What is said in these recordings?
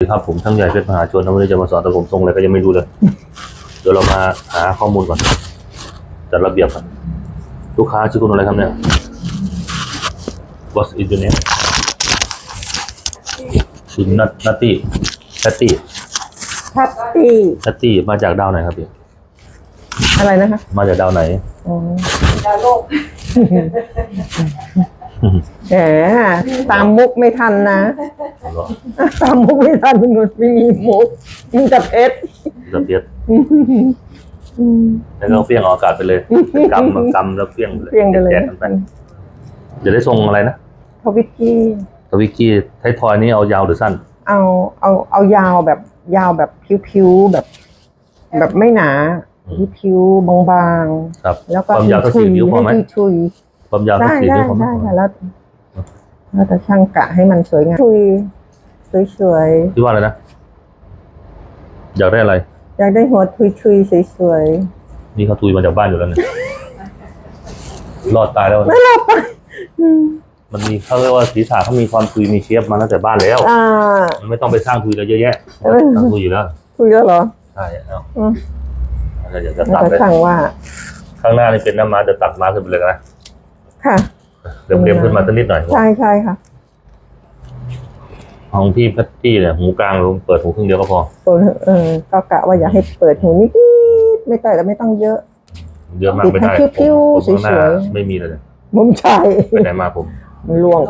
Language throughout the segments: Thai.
สวัสดีครับผมช่างใหญ่เพชรมหาชนนะวันนี้จะมาสอนแต่ผมทรงอะไรก็ยังไม่รู้เลย เดี๋ยวเรามาหาข้อมูลก่อนจัดระเบียบกันลูกค้าชื่อคุณอะไรครับเนี่ย What's is your name คุณนัทนัตตี้นัตตี้พัตตี้นัตตี้มาจากดาวไหนครับพี่ อะไรนะคะ มาจากดาวไหนอ๋อดาวโลก แหมตามมุกไม่ทันนะเหรอตามมุกไม่ทันมันไม่มีมุกมีแต่เพชรระเบียบอืม แล้วก็เปรี้ยงออกอากาศไปเลยเป็นกำมันกำแล้วเปรี้ยงเปรี้ยงไปเลย แจกกันไปเดี๋ยวได้ทรงอะไรนะทวิกกี้ ทวิกกี้ไทยทอยนี่เอายาวหรือสั้น เอาเอาเอายาวแบบยาวแบบผิวๆแบบ แบบไม่หนาอืม ผิวๆบางครับ ๆแล้วก็ความยาวเท่าสี่นิ้วพอไหมให้ชุยความยาวได้ทั้งสี่ได้นิ้วพอไหมได้ค่ะแล้ว แล้วแต่ช่างกะให้มันสวยงามชุยสวยที่ว่าอะไรนะ อยากได้อะไร ๆอยากได้หัวชุยๆสวยนี่เขาทุยมาจากบ้านอยู่แล้วเนี่ย รอดตายแล้วๆไม่หลับไปอืมมันมีเขาเรียกว่าศีรษะเขามีความทุยมีเชฟมาตั้งแต่บ้านแล้ว อ่า มันไม่ต้องไปสร้างทุยอะไรเยอะแยะเออ สร้างทุยอยู่แล้ว คุยแล้วเหรอใช่เอาอืมแล้วอยากจะตัดแต่เลยสั่งว่า ข้างหน้านี่เป็นน้ำมาจะตัดมาขึ้นไปเลยนะค่ะ เด็มๆขึ้นมาสักนิดหน่อย ใช่ใช่ค่ะ ของพี่พัตตี้เนี่ยหูกลางเราเปิดหูครึ่งเดียวก็พอเปิดเออก็กะว่าอย่าให้เปิดหูนิดๆไม่แต่แต่ไม่ต้องเยอะ เยอะมากไม่ได้ติดให้คิ้วผมผมข้างหน้าสวยๆไม่มีเลยเนี่ยมุมชายไปไหนมาผมมันล่วง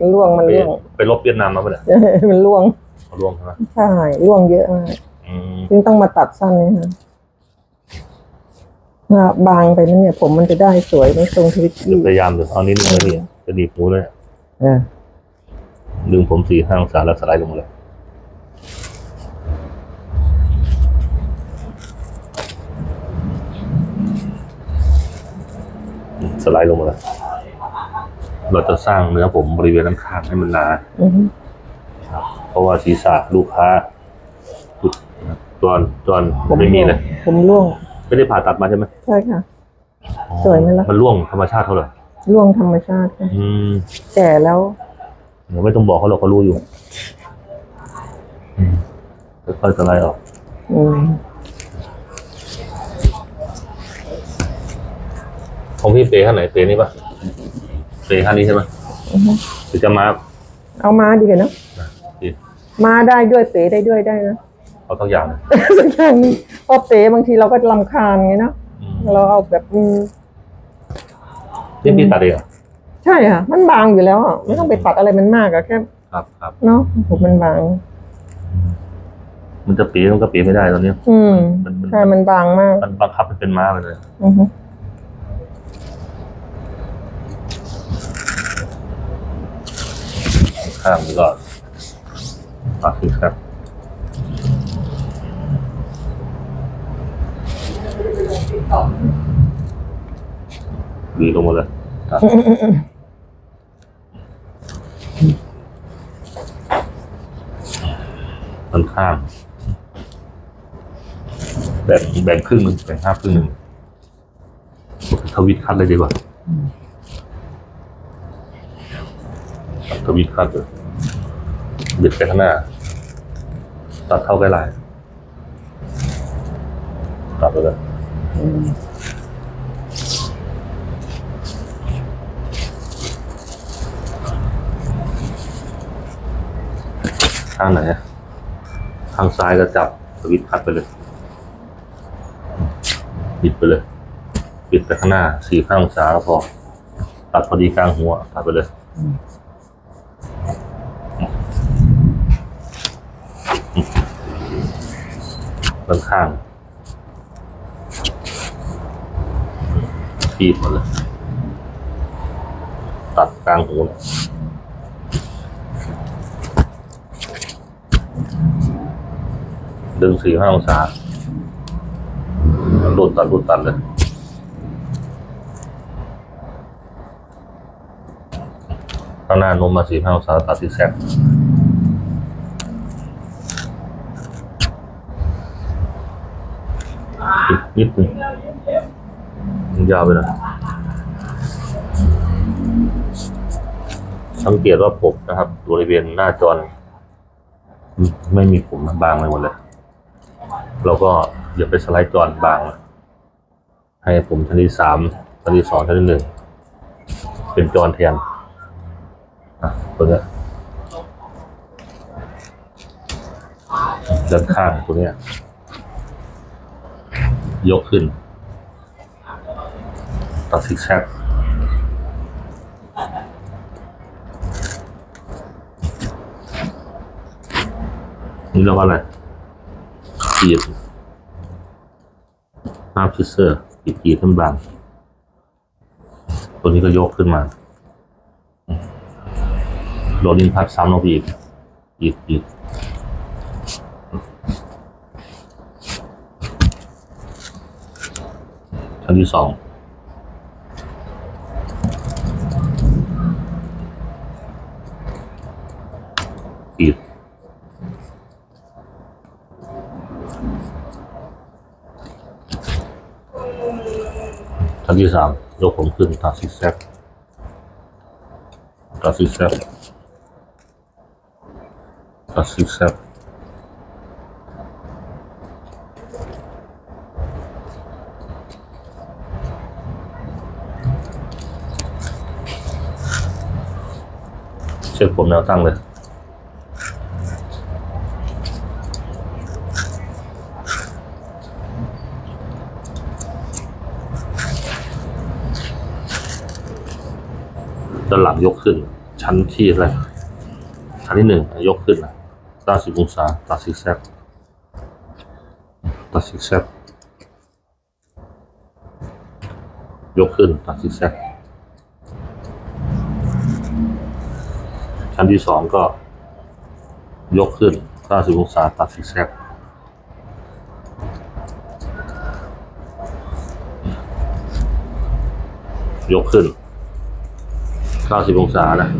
มันล่วงมันไปล่วง ไปลบเวียดนามมาปะเนี่ยมันล่วงเขาล่วงใช่ไหมใช่ล่วงเยอะมากอืมจึงต้องมาตัดสั้นเลยค่ะว่า บางไปนั่นเนี่ย ผมมันจะได้สวยไม่ทรงทวิตเดี๋ยตี้วพยายามเดี๋ยวเอานิดนึงนะพี่จะดีบหูเลยเออดึงผมสี่ห้าองศาแล้วสไลด์ลงมาเลยสไลด์ลงมาเลยเราจะสร้างเนื้อผมบริเวณด้านข้างให้มันหนาอือฮึเพราะว่าศีรษะลูกค้าตอนตอนผมไม่มีเลย ผมร่วง ไม่ได้ผ่าตัดมาใช่ไหมใช่ค่ะ สวยไหมล่ะ มันร่วงธรรมชาติเขาเหรอร่วงธรรมชาติค่ะอืมแก่แล้วเดี๋ยวไม่ต้องบอกเขาหรอกเขารู้อยู่อืมค่อยๆสไลด์ออกอืมของพี่เปย์ข้างไหนเปย์นี่ปะเปย์ข้างนี้ใช่ไหมอือฮึหรือจะมาเอามาดีกว่าเนอะพี่มาได้ด้วยเป๋ได้ด้วยได้นะ เอาทั้งอย่างเลยสักอย่างหนึงเพราะเป๋บางทีเราก็ลำคาญไงเนาะอืมเราเอาแบบอืมนี่พี่ตัดเองเหรอ ใช่ค่ะ มันบางอยู่แล้วอะไม่ต้องไปตัดอะไรมันมากอะแค่ครับครับ เนาะผมมันบาง มันจะเปย์มันก็เปย์ไม่ได้ตอนนี้อืมมันมัน ใช่มันบางมาก มันบังคับมันเป็นม้าไปเลย อือฮึข้างนี้ก็ปักขึ้นครับ ดีลงมาเลยครับมันข้างแบ่งแบ่งครึ่งหนึ่งแบ่งห้าครึ่งหนึ่งทวิตคัดเลยดีกว่าทวิตคัดเลยบิดไปข้างหน้า ตัดเข้าใกล้ลายตัดไปเลยอืม ข้างไหนอะข้างซ้ายก็จับสวิตช์คัดไปเลยบิดไปเลย ปิดไปข้างหน้าสี่ข้างองศาก็พอ ตัดพอดีกลางหัว ตัดไปเลยด้านข้าง ขีดมดเลยตัดกลางหูนี่ยดึงสี่ห้าองศาหลุดตัดหลุดตัดเลยข้างหน้าโน้มมาสี่ห้าองศาตัดที่แซกอีกนิดนึง ยาวไปหน่อยสังเกตว่าผมนะครับบริเวณหน้าจอไม่มีผมบางไปหมดเลย เราก็อย่าไปสไลด์จอนบาง ให้ผมชั้นที่สามชั้นที่สองชั้นที่หนึ่งเป็นจอนแทนอะตัวเนี้ยด้านข้างตัวเนี้ย ยกขึ้น ตัดซิกแซกนี่เรียกว่าอะไรขีดภาพชิสเซอร์ขีดขีดขึ้นบาง ตัวนี้ก็ยกขึ้นมาโรลลิงพัดซ้ำลงไปอีกอีกอีกชั้นที่สอง นที่สามยกผมขึ้นตัดซิกแซกตัดซิกแซกตัดซิกแซกเช็คผมแนวตั้งเลย นหลังยกขึ้น ชั้นที่อะไรชั้นที่หนึ่งยกขึ้นนะด้าสิบองศาตัดซิกแซกตัดซิกแซกยกขึ้นตัดซิกแซกชั้นที่สองก็ ยกขึ้นด้าสิบองศาตัดซิกแซกยกขึ้น 90องศานะ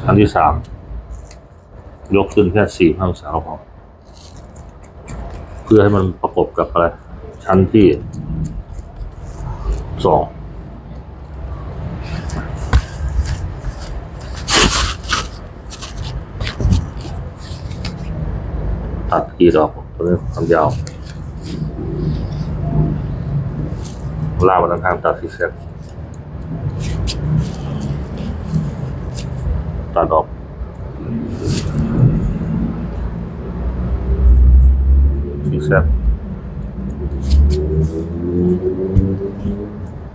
ชั้นที่สามยกขึ้นแค่สี่องศาพอเพื่อให้มันประกบกับอะไร ชั้นที่สองตัดกี่ดอกตัวนี้ความยาว ลากมาทางข้างตัดซิกแซกตัดออกซิกแซก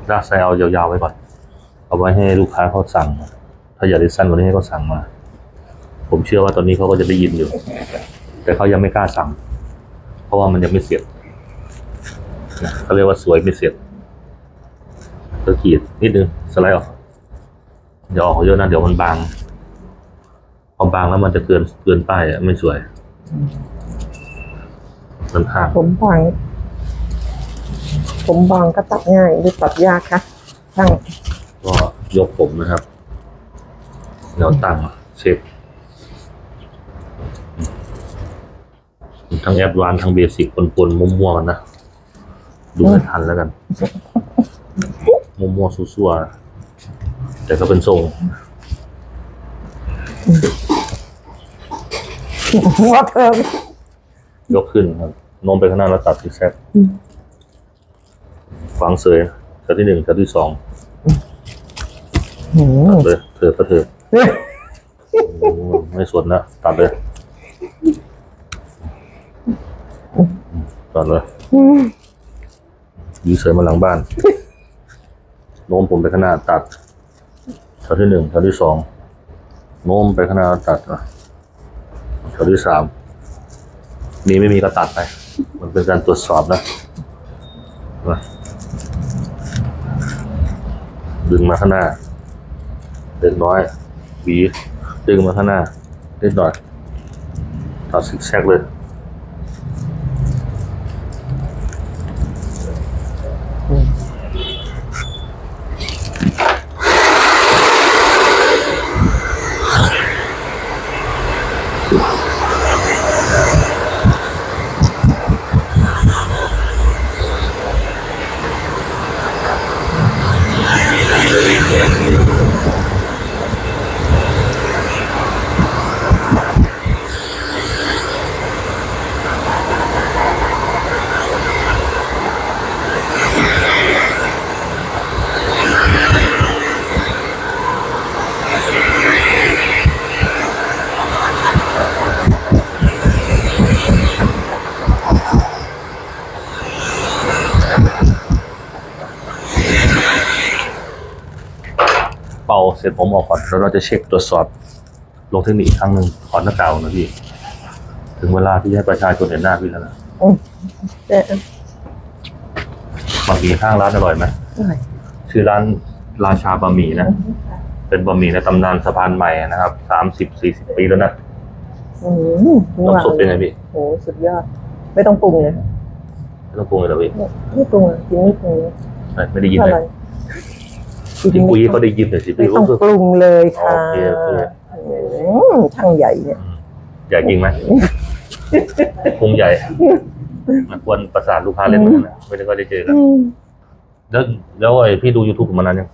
ลากไซเอายาวๆไว้ก่อน เอาไว้ให้ลูกค้าเขาสั่ง ถ้าอยากได้สั้นกว่านี้ให้เขาสั่งมา ผมเชื่อว่าตอนนี้เขาก็จะได้ยินอยู่ แต่เขายังไม่กล้าสั่ง เพราะว่ามันยังไม่เสร็จเขาเรียกว่าสวยไม่เสร็จ ก็ขีดนิดนึงสไลด์ออกอย่าออกเยอะนะเดี๋ยวมันบางพอบางแล้วมันจะเกินเกินป้ายอะไม่สวยมันข้างผมบาง ผมบางก็ตัดง่ายหรือตัดยากคะช่างก็ยกผมนะครับแนวตั้งเช็คทั้งแอดวานซ์ทั้งเบสิกปนๆมั่วๆกันนะ ดูให้ทันแล้วกัน มั่วๆซั่วๆแต่ก็เป็นทรงหัวเธอยกขึ้นครับโน้มไปข้างหน้าแล้วตัดซิกแซกฝังเสยชั้นที่หนึ่งชั้นที่สองหืมตัดเลยเธอก็เธออืมไม่สนนะตัดเลยตัดเลยอืมยีเสยมาหลังบ้าน โน้มผมไปข้างหน้าตัดชั้นที่หนึ่งชั้นที่สองโน้มไปข้างหน้าตัดอะชั้นที่สามมีไม่มีก็ตัดไป มันเป็นการตรวจสอบนะมาดึงมาข้างหน้าเล็กน้อยหวีดึงมาข้างหน้าเล็กหน่อยตัดซิกแซกเลย ต ร็จผมออกก่อนแล้วเราจะเช็คตรวจสอบลงเทคนิคอีกครั้งหนึ่งขอหน้าเก่านะพี่ ถึงเวลาที่จะให้ประชาชนเห็นหน้าพี่แล้วนะอืมเอ๊ะบะหมี่ข้างร้านอร่อยไหมอะไรชื่อร้านราชาบะหมี่นะ เป็นบะหมี่ในตำนานสะพานใหม่นะครับสามสิบสี่สิบปีแล้วนะอืมนี่ว่าน้ำซุปเป็นไงพี่โหสุดยอด ไม่ต้องปรุงเลยไม่ต้องปรุงเลยเหรอพี่ไม่ปรุงอะกินไม่ปรุงไม่ไม่ได้ยินอเลย ร่อย ที่คุยให้เขาได้ยินหน่อยสิไม่พี่ต้องรู้สึกปรุงเลยค่ะโอเคโอเคอืมช่างใหญ่เนี่ยอืมใหญ่จริงไหมคงใหญ่มันควรประสานลูกค้าเล่นเหมือนกันนะไม่ได้ก็ได้เจอกันอืมแล้วแล้วไอ้พี่ดู YouTube มานานยัง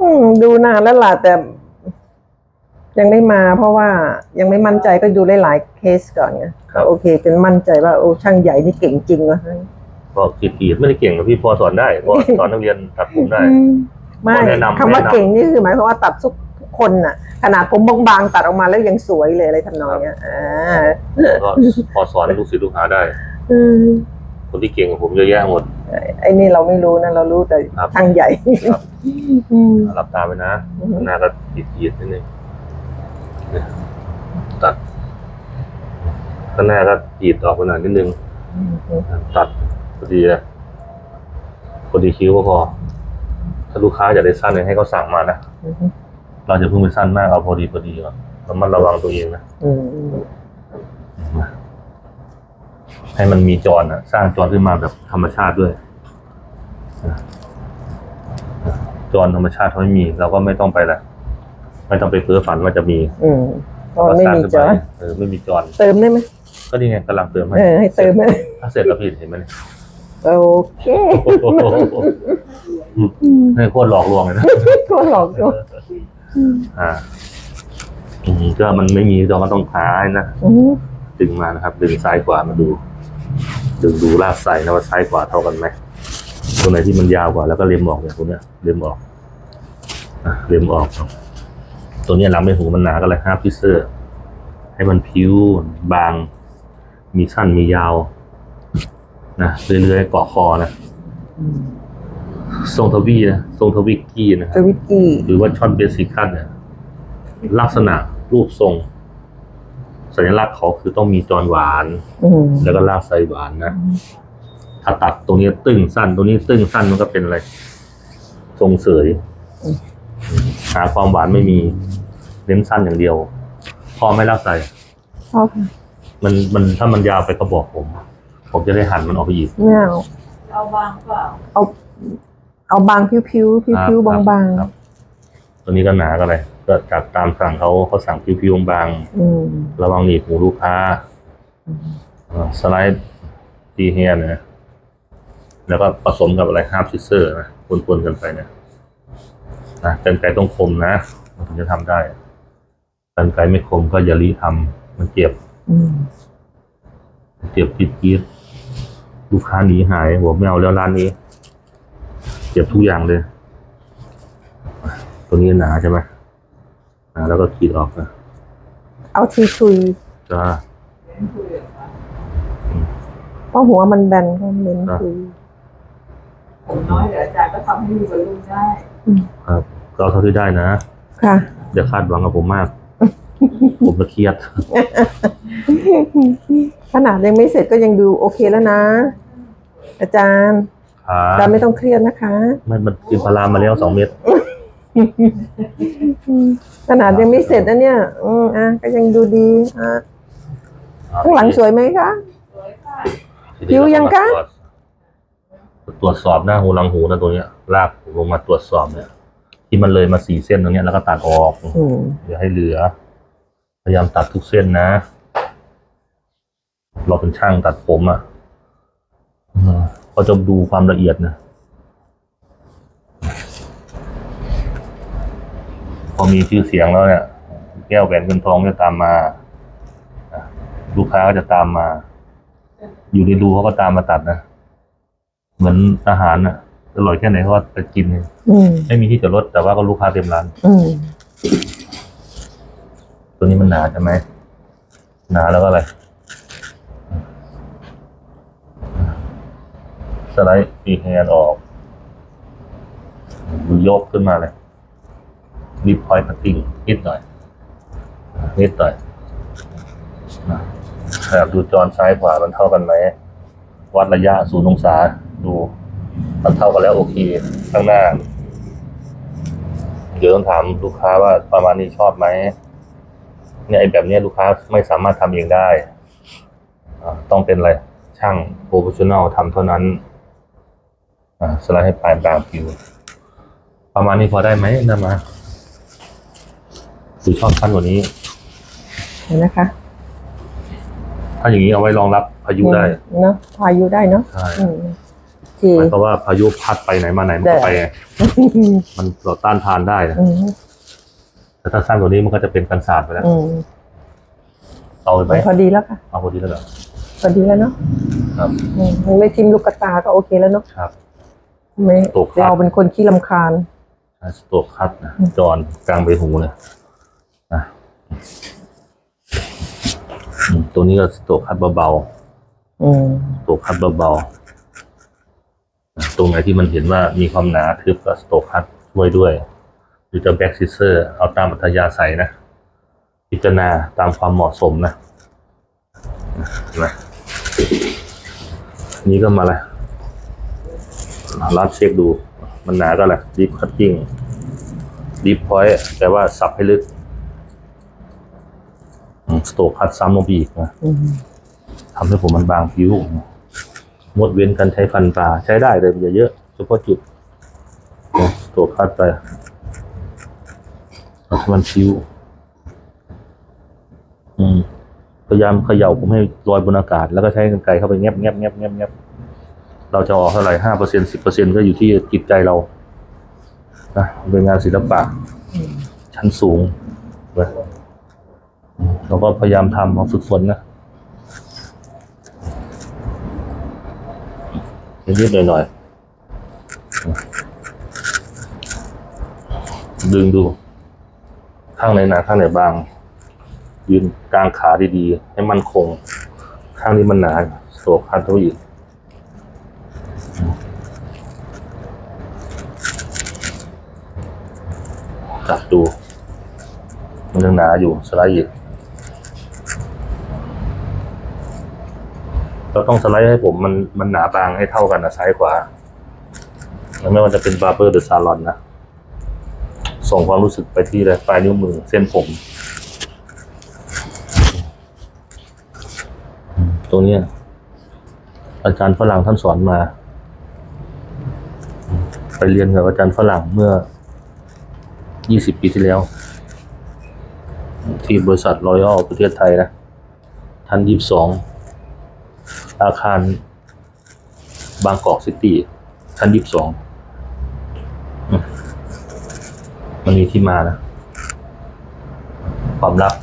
อืมดูนานแล้วล่ะแต่ ยังไม่มาเพราะว่ายังไม่มั่นใจก็ดูหลายๆเคสก่อนไงครับโอเคเป็นมั่นใจว่าโอ้ช่างใหญ่นี่เก่งจริงวะก็ขีดขีดไม่ได้เก่งหรอกพี่พอสอนได้พอสอนนักเรียนตัดผมได้ อืม ไม่แนะนำคำว่าแนะนำ เก่งนี่คือหมายความว่าตัดทุกคนน่ะ ขนาดผมบางๆตัดออกมาแล้วยังสวยเลยอะไรทำนองเนี้ยอ่าก็พอสอนลูกศิษย์ลูกหาได้ อืมคนที่เก่งกว่าผมเยอะแยะหมด ไอ้นี่เราไม่รู้นะเรารู้แต่ครับช่างใหญ่ครับอืมรับตามไปนะอือฮึหน้าก็ขีดขีดนิดนึงเนี่ยตัดข้างหน้าก็ขีดออกไปหน่อยนิดนึง ตัดพอดีเลยพอดีคิ้วก็พอ ถ้าลูกค้าอยากได้สั้นเนี่ยให้เขาสั่งมานะอืมเราจะเพิ่งไปสั้นมากเอาพอดีพอดีก่อนระมัดระวังตัวเองนะอืมให้มันมีจรนะสร้างจรขึ้นมาแบบธรรมชาติด้วยนะจรธรรมชาติเขาไม่มี เราก็ไม่ต้องไปละไม่ต้องไปเพ้อฝันว่าจะมีอืมเพราะมันไม่มีจอเออไม่มีจร เติมได้ไหมก็นี่ไงกำลังเติมให้เออให้เติมไหมถ้าเสร็จแล้วพี่เห็นไหมเนี่ย โอเคให้โคตรหลอกลวงเลยนะก็หลอกตัวอ่าอืมก็มันไม่มีเราก็ต้องหาให้นะอืมดึงมานะครับ ดึงซ้ายขวามาดู ดึงดูลากใส่นะว่าซ้ายขวาเท่ากันไหมตรงไหนที่มันยาวกว่าแล้วก็เล็มออกเนี่ยตรงเนี้ยเล็มออกอะเล็มออกตัวเนี้ยหลังไม่หูมันหนาก็เลยฮาร์พิเซอร์ ให้มันผิวบาง มีสั้นมียาว นะเรื่อยๆเกาะคอนะทรงทวีนะทรงทวิกกี้นะคสรับวิตกี้หรือว่าช็อตเบสิคัตเนี่ยลักษณะรูปทรง สัญลักษณ์เขาคือต้องมีจรหวาน อืมแล้วก็ลากไซหวานนะ ถ้าตัดตรงนี้ตึงสั้น ตรงนี้ตึงสั้นมันก็เป็นอะไร ทรงเสย หาความหวานไม่มีเน้นสั้นอย่างเดียว พอไม่ลากไซ ชอบค่ะมันมันถ้ามันยาวไปก็บอกผม ผมจะได้หั่นมันออกไปอีกไม่เอาเอาบางเปล่าเอาเอาบางผิวๆผิวผิวผิวครับบางครับตัวนี้ก็หนาก็เลยก็จากตามสั่งเขาเขาสั่งผิวๆบางๆอืมๆระวังหนีบหูลูกค้าอ่าสไลด์ตีเฮียนะแล้วก็ผสมกับอะไรฮาร์ปซิเซอร์นะปนๆกันไปเนี่ยนะกันไกรต้องคมนะมันถึงจะทำได้กันไกรไม่คมก็อย่ารีทำมันเจ็บอืมเจ็บจี๊ดจี๊ด ลูกค้าหนีหายบอกไม่เอาแล้วร้านนี้เจ็บทุกอย่างเลยอะตัวนี้หนาใช่ไหมอ่าแล้วก็ขีดออกนะเอาชุยชุยจ้าๆเพราะหัวมันแบนก็เน้นครับคุยผมน้อยเดี๋ยวอาจารย์ก็ทำให้ดูบรรลุได้ ครับ ก็เอาเท่าที่ได้นะ ค่ะ อย่าคาดหวังกับผมมาก ผมจะเครียด ขนาดยังไม่เสร็จก็ยังดูโอเคแล้วนะ อาจารย์ขาอาจารย์ไม่ต้องเครียดนะคะไม่มันกินพารามาแล้วสองเม็ดขนาดยังไม่เสร็จนะเนี่ย อืมอะก็ยังดูดีอะข้างหลังสวยไหมคะสวยค่ะทีนี้ผิวยังคะเราตรวจตรวจสอบหน้าหูหลังหูนะตัวเนี้ยลากลงมาตรวจสอบเนี่ยที่มันเลยมาสี่เส้นตรงเนี้ยแล้วก็ตัดออกอืมอย่าให้เหลือ พยายามตัดทุกเส้นนะ เราเป็นช่างตัดผมอะ่ะอืมเขาจะดูความละเอียดนะ พอมีชื่อเสียงแล้วเนี่ย แก้วแหวนเงินทองจะตามมาอะลูกค้าก็จะตามมา อยู่ในรูเขาก็ตามมาตัดนะ เหมือนอาหารน่ะอร่อยแค่ไหนเขาก็ไปกินอืมไม่มีที่จอดรถแต่ว่าก็ลูกค้าเต็มร้านอืมตัวนี้มันหนาใช่ไหมหนาแล้วก็อะไร สไลด์ปีแฮนด์ออก ยกขึ้นมาเลยดิฟพอยต์พัตติ้งนิดหน่อยนิดหน่อยนะแบบดูจอซ้ายขวามันเท่ากันไหม วัดระยะศูนย์องศาดูมันเท่ากันแล้วโอเค ข้างหน้า เดี๋ยวต้องถามลูกค้าว่าประมาณนี้ชอบไหมเนี่ยไอแบบเนี้ยลูกค้าไม่สามารถทำเองได้ ต้องเป็นอะไร ช่างโปรเฟชชั่นอลทำเท่านั้น อ่าสไลด์ให้ปลายบางผิว ประมาณนี้พอได้ไหมนะมาหรือชอบสั้นกว่านี้ เห็นนะคะถ้าอย่างนี้เอาไว้รองรับพายุได้เนาะพายุได้เนาะใช่อืมโอเคหมายความว่าพายุพัดไปไหนมาไหนมันก็ได้ไปไงมันเราต้านทานได้นะอืมแต่ถ้าสั้นกว่านี้มันก็จะเป็นกันศาสตร์ไปแล้วอืมเอาไปไหมพอดีแล้วค่ะเอาพอดีแล้วเหรอพอดีแล้วเนาะครับอืมมันไม่ทิ่มลูกกระตาก็โอเคแล้วเนาะครับ ไม่ ตกครับ เราเป็นคนขี้ลำคาญใช้สโตรกคัดนะจอนกลางใบหูเลยนะอืมตัวนี้ก็สโตรกคัดเบาๆอืมสโตกคัดเบาๆตรงไหนที่มันเห็นว่ามีความหนาทึบก็สโตกคัดช่วยด้วยหรือจะแบ็กซิเซอร์เอาตามอัธยาศัยนะ พิจารณาตามความเหมาะสมนะเห็นไหมนี่ก็มาเลย รับเช็คดู มันหนาก็แหละดีฟคัตติ้งดีฟพอยต์แปลว่าสับให้ลึกสโตกคัดซ้ำลงไปอีกนะทำให้ผมมันบางผิวงดเว้นการใช้ฟันปลาใช้ได้เลยอย่าเยอะเฉพาะจุดเนี่ยตัวคัดไปให้มันผิวพยายามเขย่าผมให้ลอยบนอากาศ แล้วก็ใช้กรรไกรเข้าไปแงบแงบแงบแงบแงบ เราจะออกเท่าไหร่ห้าเปอร์เซ็นสิบเปอร์เซ็นก็อยู่ที่จิตใจเรานะมันเป็นงานศิลปะอืมชั้นสูงนะอืมเราก็พยายามทำเอาฝึกฝนนะนิดๆหน่อยๆดึงดู ข้างไหนหนาข้างไหนบาง ยืนกลางขาดีๆ ให้มันคง ข้างนี้มันหนาโศกคันเท่าอีกจับดู มันยังหนาอยู่สไลด์อีกเราต้องสไลด์ให้ผมมันมันหนาบางให้เท่ากันนะซ้ายขวาแล้วไม่ว่าจะเป็นบาร์เบอร์หรือซาลอนนะ ส่งความรู้สึกไปที่เลยปลายนิ้วมือเส้นผมตรงเนี้ยอาจารย์ฝรั่งท่านสอนมา ไปเรียนกับอาจารย์ฝรั่งเมื่อ 20 ปีที่แล้ว ที่บริษัทรอยัลประเทศไทยนะท่านยี่สองอาคารบางกอกซิตี้ชั้นยี่สิบสองมันมีที่มานะ ความลับ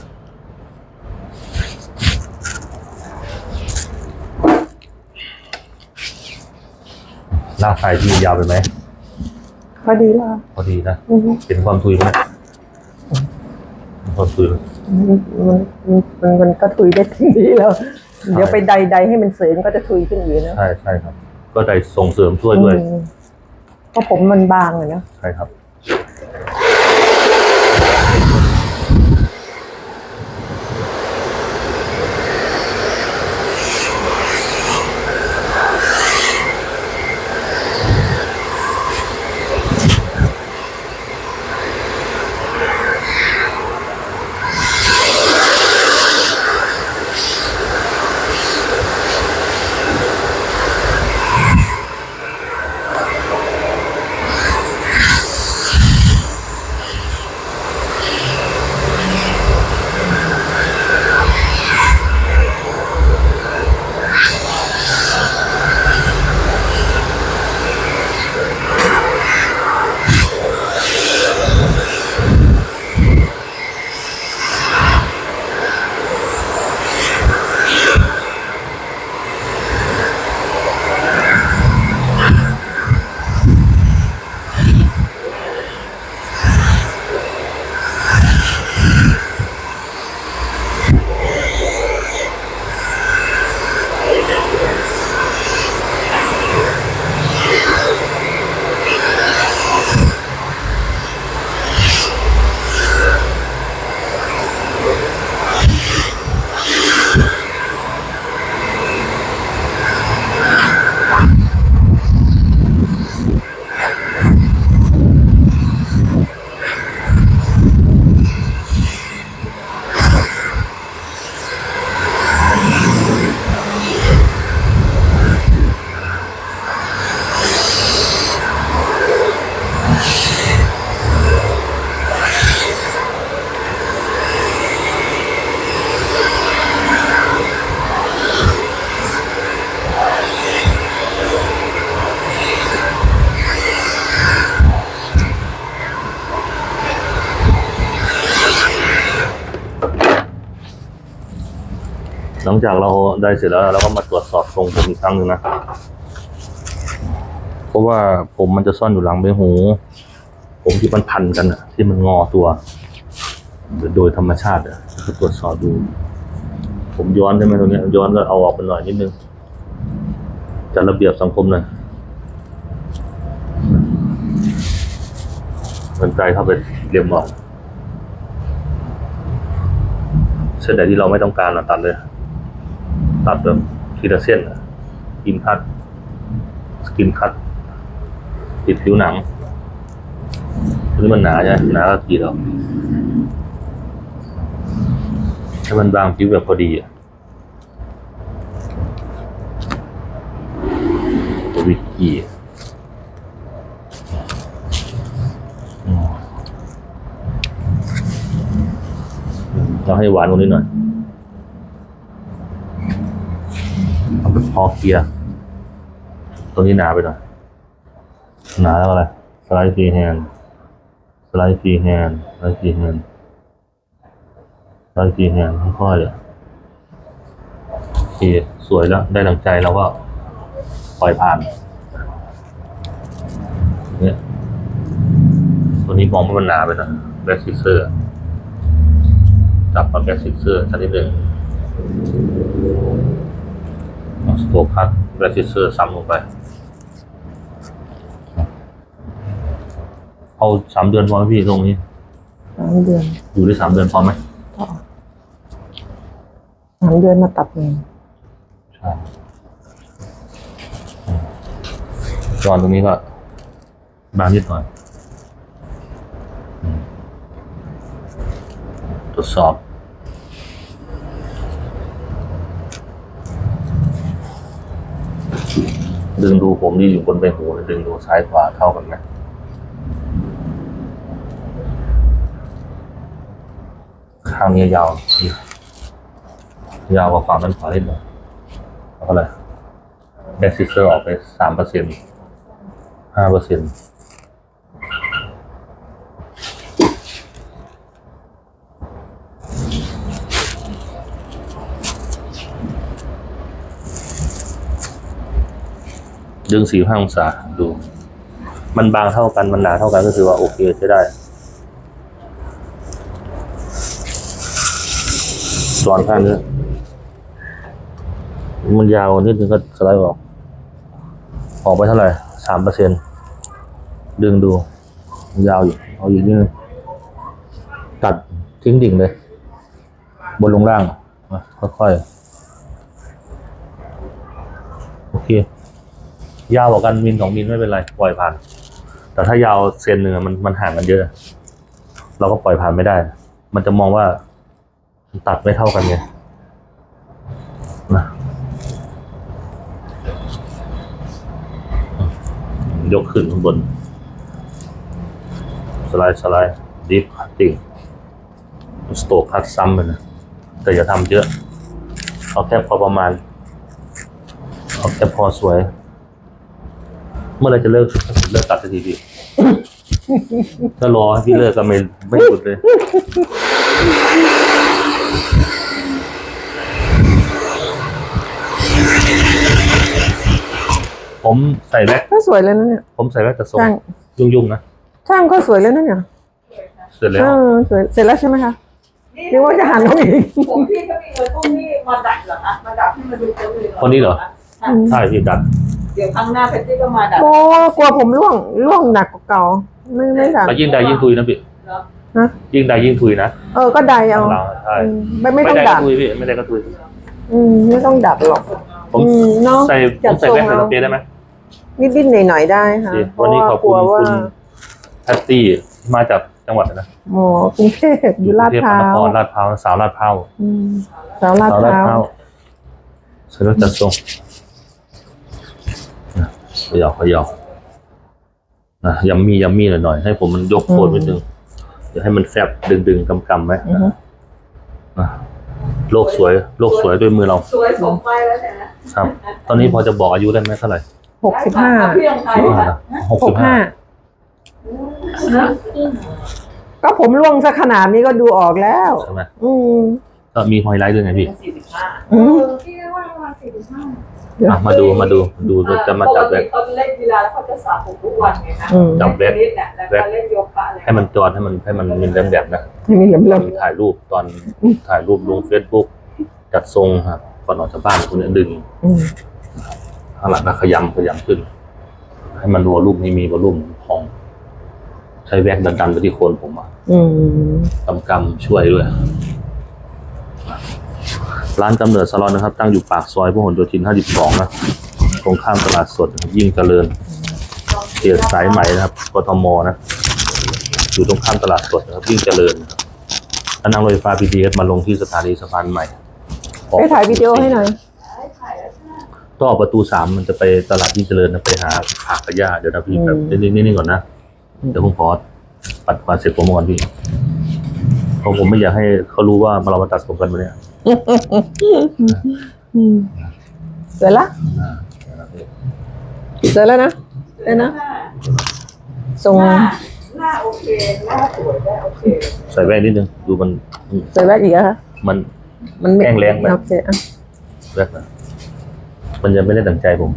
ลากสายที่ยาวไปไหม พอดีแล้วพอดีนะอืมเป็นความทุยไหมความทุยไห มมันมันมันมันก็ทุยได้ทีนี้แล้ว เดี๋ยวไปใดใดๆให้มันเสริมก็จะทุยขึ้นอีกนะใช่ใช่ครับ ก็ได้ส่งเสริมช่วยด้วยอืมเพราะผมมันบางอะเนาะใช่ครับ งจากเราได้เสร็จแล้วเราก็มาตรวจสอบทรงผมอีกครั้งหนึ่งนะ เพราะว่าผมมันจะซ่อนอยู่หลังใบหู ผมที่มันพันกันอะที่มันงอตัว โดยธรรมชาติอะก็ตรวจสอบดู ผมย้อนใช่ไหมตรงนี้ยย้อนก็เอาออกไปหน่อยนิดนึงจัดระเบียบสังคมหน่อยมันใจเข้าไปเรียมออกเส้นไหนที่เราไม่ต้องการเราตัดเลย ตัดแบบทีละเส้นอะอินคัตสกินคัตติดผิวหนังอันนี้มันหนาใช่ไหมหนาก็กรีดออกให้มันบางผิวแบบพอดีอะตัววิกกี้อืมเราให้หวานกว่านี้หน่อย เอาเป็น พอเคลียร์ตรงนี้หนาไปหน่อย หนาแล้วอะไร สไลด์ฟรีแฮนด์ สไลด์ฟรีแฮนด์ สไลด์ฟรีแฮนด์ สไลด์ฟรีแฮนด์ค่อยๆเลยโอเคสวยแล้ว ได้ดังใจเราก็ปล่อยผ่าน เนี่ยตัวนี้มองว่ามันหนาไปหน่อยแบ็กซิเซอร์จับกับแบ็กซิเซอร์สักนิดหนึ่ง สโตคัตแรซิเซอร์ซ้ำลงไป เอาสามเดือนพอไหมพี่ตรงนี้ สามเดือนอยู่ได้สามเดือนพอไหมพอสามเดือนมาตัดเองใช่จอนตรงนี้ก็บางนิดหน่อยอืมทดสอบ ดึงดูผมที่อยู่บนใบหูดึงดูซ้ายขวาเท่ากันไหมข้างนี้ยาว ยาวกว่าฝั่งด้านขวานิดหน่อยแล้วก็เลยแบ็กซิเซอร์ออกไปสามเปอร์เซ็นต์ห้าเปอร์เซ็นต์ ดึงสี่ห้าองศาดู มันบางเท่ากันมันหนาเท่ากันก็คือว่าโอเคใช้ได้สอนข้างนี้มันยาวนิดนึงก็สไลด์ออก ออกไปเท่าไหร่สามเปอร์เซ็นดึงดู ยาวอยู่เอาอีกนิดนึงตัดทิ้งดิ่งเลย บนลงล่าง ค่อยๆ โอเค ยาวกว่ากันมิลสองมิลไม่เป็นไรปล่อยผ่าน แต่ถ้ายาวเซนหนึ่งมันมันห่างกันเยอะ เราก็ปล่อยผ่านไม่ได้ มันจะมองว่าตัดไม่เท่ากันไงนะยกขึ้นข้างบน สไลด์สไลด์ดิฟคัตติ้งสโตคัตซ้ำไปนะ แต่อย่าทำเยอะ เอาแค่พอประมาณ เอาแค่พอสวย เมื่อไหรจะเลิกเลิกตัดสักทีพี่ถ้ารอให้พี่เลิกก็ไม่ไม่หยุดเลยผมใส่แว็กก็สวยเลยนะเนี่ย ผมใส่แว็กแต่ทรงช่างยุ่งๆนะช่างก็สวยเลยนะเนี่ยเสร็จแล้วเออสวยเสร็จแล้วใช่ไหมคะนึกว่าจะหันน้องอีกผมพี่ก็มีเลยพวกนี้มาดัดเหรอคะมาดัดให้มาดูตัวเลยคนนี้เหรอค่ะใช่พี่ดัด เดี๋ยวครั้งหน้าเพชรจี้ก็มาดัดโอ้กลัวผมร่วงร่วงหนักกว่าเก่า ไม่ไม่ดัดแล้วยิ่งใดยิ่งทุยนะพี่เหรอนะยิ่งใดยิ่งทุยนะเออก็ใดเอาเราใช่อืมไม่ไม่ต้องได้ดัก็ดทุยพี่ไม่ได้ก็ทุยอืมไม่ต้องดัดหรอก ผมอืมเนาะใส่ผจัมดใส่ทรงแว็กใส่เอาสเปรย์ได้ไหม นิดนิดหน่อยหน่อยๆได้ค่ะโอเคเพวันราะนี้ว่าขอบกคุลัณวว่าคุณแพตตี้ที่มาจากจังหวัดอะไรนะหมอกรุงเทพอยู่ลาดกรุงพเทพร้ามหานวครลาดพร้าวสาวลาดพร้าวอืมสาวลาดสาวพลาดร้าพร้าววเสร็จแล้วจัดทรงนะ ขยับขยับนะยัมมี่ยัมมี่หน่อยหน่อยให้ผมมันยกโคนนิดนึงเดี๋ยวให้มันแฟบดึงดึงกำกำไว้อือฮึนะโลกสวย โลกสวยด้วยมือเรา สวยสมไปแล้วเนี่ยนะครับ ตอนนี้พอจะบอกอายุได้ไหมเท่าไหร่หกสิบห้าพี่ลองทายสิบดูห้านะหกหสิกบห้าห้าก็ผมร่วงสักขนาดนี้ก็ดูออกแล้วใช่ไหมอืมก็มีไฮไลท์ด้วยไงพี่สี่สิบห้าอืมพี่ว่าประมาณสี่สิบห้า อะมาดูมาดูดูจะมาจับแว็กเขาเล่นกีฬาแล้วเขาจะสระผมทุกวันไงนะอืมจับแว็กนิดเนี่ยแล้วก็เล่นโยคะอะไรให้มันจอดให้มันให้มันมีเล่มแบบนะให้มีเหลี่ยมถ่ายรูปตอนถ่ายรูปลงเฟซบุ๊กจัดทรงครับก่อนออกจากบ้านคุณดึงๆอืมข้างหลังก็ขยำขยำขึ้น ให้มันรัวรูปนี้มีวอลุ่มของ ใช้แว็กดันๆไปที่โคนผมอะอืมกำกำช่วยด้วย ร้านกำเนิดสลอนนะครับ ตั้งอยู่ปากซอยพหลโยธิน 52 นะ ตรงข้ามตลาดสดนะครับยิ่งเจริญเขตสายไหมนะครับกทมนะ อยู่ตรงข้ามตลาดสดนะครับยิ่งเจริญนะครับถ้านั่งรถไฟฟ้า BTS มาลงที่สถานีสะพานใหม่ออกไปถ่ายวิดีโอให้หน่อยต่อประตูสามมันจะไปตลาดยิ่งเจริญนะไปหาผักกระย่าเดี๋ยวนะพี่อืมแบบนิ่งๆก่อนนะเดี๋ยวผมขอปัดความเสร็จผมก่อนพี่เพราะผมไม่อยากให้เขารู้ว่าเรามาตัดผมกันวันเนี้ยอืม เสร็จละเสร็จแล้วนะได้นะส่งหน้าหน้าโอเคหน้าสวยได้โอเคใส่แว่นนิดนึงดูมันใส่แว่นอีกเหรอะคะมันมันไม่แกล้งแรงไปโอเคอะแว่นนะมันยังไม่ได้ดังใจผม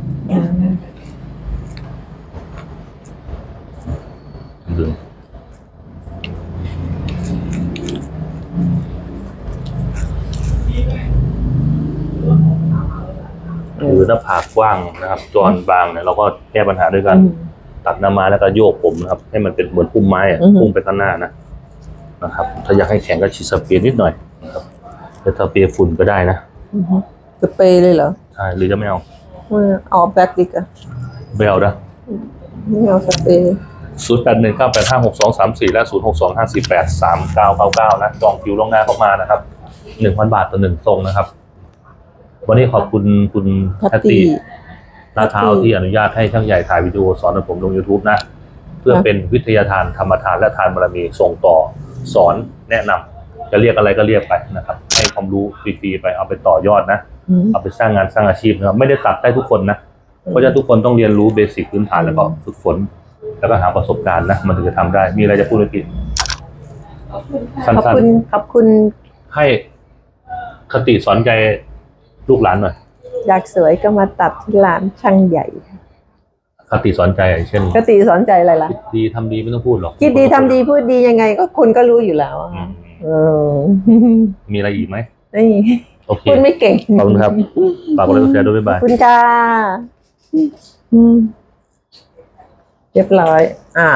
คือหน้าผากกว้างนะครับจรบางเนี่ยเราก็แก้ปัญหาด้วยกันอืมตัดหน้ามาแล้วก็โยกผมนะครับ ให้มันเป็นเหมือนพุ่มไม้อะอือฮึพุ่งไปข้างหน้านะนะครับ ถ้าอยากให้แข็งก็ฉีดสเปรย์นิดหน่อยนะครับแต่สเปรย์ฝุ่นก็ได้นะอือฮึสเปรย์เลยเหรอใช่หรือจะไม่เอาไม่เอาแบ็กดิกอะไม่เอานะไม่เอาสเปรย์ศูนย์แปดหนึ่งเก้าแปดห้าหกสองสามสี่และศูนย์หกสองห้าสี่แปดสามเก้าเก้าเก้านะจองคิวล่วงหน้าเข้ามานะครับหนึ่งพันบาทต่อหนึ่งทรงนะครับ วันนี้ขอบคุณคุณแพตแพตตี้ตี้ลาดพร้าวแพตตี้ที่อนุญาตให้ช่างใหญ่ถ่ายวิดีโอสอนผมลง YouTube นะ เพื่อครับเป็นวิทยาทานธรรมทานและทานบารมีส่งต่อสอนแนะนำจะเรียกอะไรก็เรียกไปนะครับ ให้ความรู้ฟรีๆไปเอาไปต่อยอดนะอืมเอาไปสร้างงานสร้างอาชีพนะครับ ไม่ได้ตัดได้ทุกคนนะ เพราะฉะนั้นทุกคนต้องเรียนรู้เบสิกพื้นฐานแล้วก็ฝึกฝน แล้วก็หาประสบการณ์นะ มันถึงจะทำได้ มีอะไรจะพูดไหมพี่ขอบคุณค่ะสั้ขอบนคุณขอบคุณๆให้คติสอนใจ ลูกหลานหน่อยอยากสวยก็มาตัดที่ร้านช่างใหญ่ คติสอนใจอย่างเช่นก็ตีสอนใจอะไรล่ะ คิดดีทำดีไม่ต้องพูดหรอกคิดดีทำดีพูดดียังไงก็คุณก็รู้อยู่แล้วอะอืมเออมีอะไรอีกไหมนี่โอเค พูดไม่เก่งขอบคุณครับฝากกดไลค์กดแชร์ด้วยบ๊ายบายขอบคุณค่ะอืมเรียบร้อย อ่า